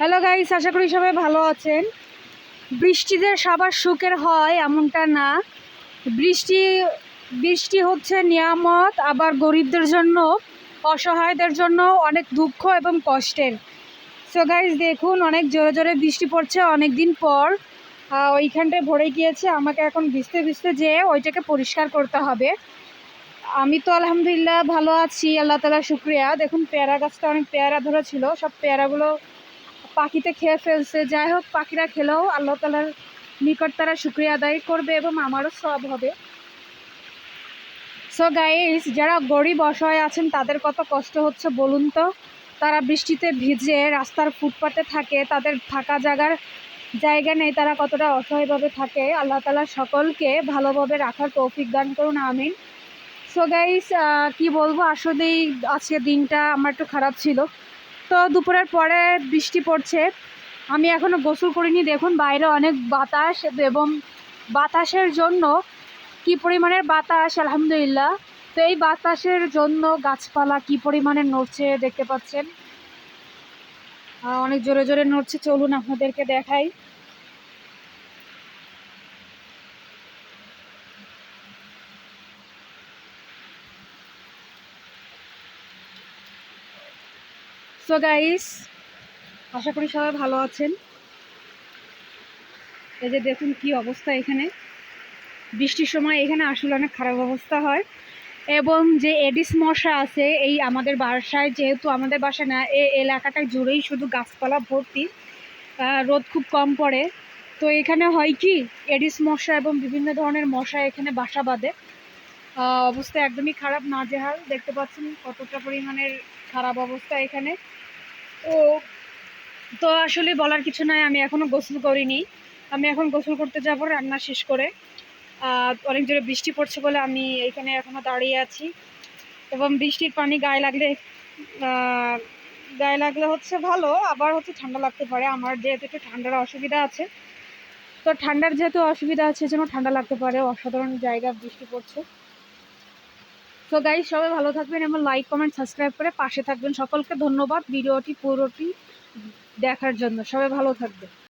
Hello guys আশা করি সবাই ভালো আছেন। বৃষ্টিতে সবার সুখের হয়, এমনটা না। বৃষ্টি বৃষ্টি হচ্ছে নিয়ামত, আবার গরিবদের জন্য, অসহায়দের জন্য অনেক দুঃখ এবং কষ্টের। সো গাইস দেখুন, অনেক জোরে জোরে বৃষ্টি পড়ছে অনেক দিন পর ওইখানটায় ভরে গিয়েছে। আমাকে এখন ভিজতে ভিজতে যেয়ে ওইটাকে পরিষ্কার করতে হবে। আমি তো আলহামদুলিল্লাহ ভালো আছি, আল্লাহ তালা শুক্রিয়া। দেখুন, পেয়ারা গাছটা অনেক পেয়ারা ধরেছিল। সব পেয়ারাগুলো পাখিতে খেয়ে ফেলছে। যাই হোক, পাখিরা খেলেও আল্লাহ তালার নিকট তারা শুক্রিয়া আদায় করবে এবং আমারও সব হবে। সো গাইস যারা গরিব অসহায় আছেন, তাদের কত কষ্ট হচ্ছে বলুন তো? তারা বৃষ্টিতে ভিজে রাস্তার ফুটপাতে থাকে, তাদের থাকা জায়গার জায়গা নেই, তারা কতটা অসহায়ভাবে থাকে। আল্লাহ তালা সকলকে ভালোভাবে রাখার তৌফিক দান করুন, আমিন। সো গাইস কি বলব? আসলেই আজকে দিনটা আমার একটু খারাপ ছিল। তো দুপুরের পরে বৃষ্টি পড়ছে। আমি এখনও গোসল করিনি। দেখুন, বাইরে অনেক বাতাস এবং বাতাসের জন্য কি পরিমাণের বাতাস, আলহামদুলিল্লাহ। তো এই বাতাসের জন্য গাছপালা কি পরিমাণে নড়ছে দেখতে পাচ্ছেন। অনেক জোরে জোরে নড়ছে। চলুন আপনাদেরকে দেখাই। সো গাইস আশা করি সবাই ভালো আছেন। এই যে দেখুন কি অবস্থা এখানে। বৃষ্টির সময় এখানে আসলে অনেক খারাপ অবস্থা হয়। এবং যে এডিস মশা আছে, এই আমাদের বাসায় যেহেতু আমাদের বাসা না এই এলাকাটা জুড়েই শুধু গাছপালা ভর্তি রোদ খুব কম পড়ে। তো এখানে হয় কি, এডিস মশা এবং বিভিন্ন ধরনের মশা এখানে বাসা বাঁধে। অবস্থা একদমই খারাপ না নাজেহাল। দেখতে পাচ্ছেন কতটা পরিমাণের খারাপ অবস্থা এখানে। ও, তো আসলে বলার কিছু নাই, আমি এখনও গোসল করিনি। আমি এখন গোসল করতে যাব, রান্না শেষ করে। অনেক জোরে বৃষ্টি পড়ছে বলে আমি এখানে এখনও দাঁড়িয়ে আছি। এবং বৃষ্টির পানি গায়ে লাগলে গায়ে লাগলে হচ্ছে ভালো, আবার হচ্ছে ঠান্ডা লাগতে পারে। আমার যেহেতু একটু ঠান্ডার অসুবিধা আছে। তো ঠান্ডার যেহেতু অসুবিধা আছে যেন ঠান্ডা লাগতে পারে। অসাধারণ জায়গা বৃষ্টি পড়ছে। তো গাইজ সবাই ভালো থাকবেন এবং লাইক কমেন্ট সাবস্ক্রাইব করে পাশে থাকবেন। সকলকে ধন্যবাদ ভিডিওটি, পুরোটি দেখার জন্য। সবাই ভালো থাকবে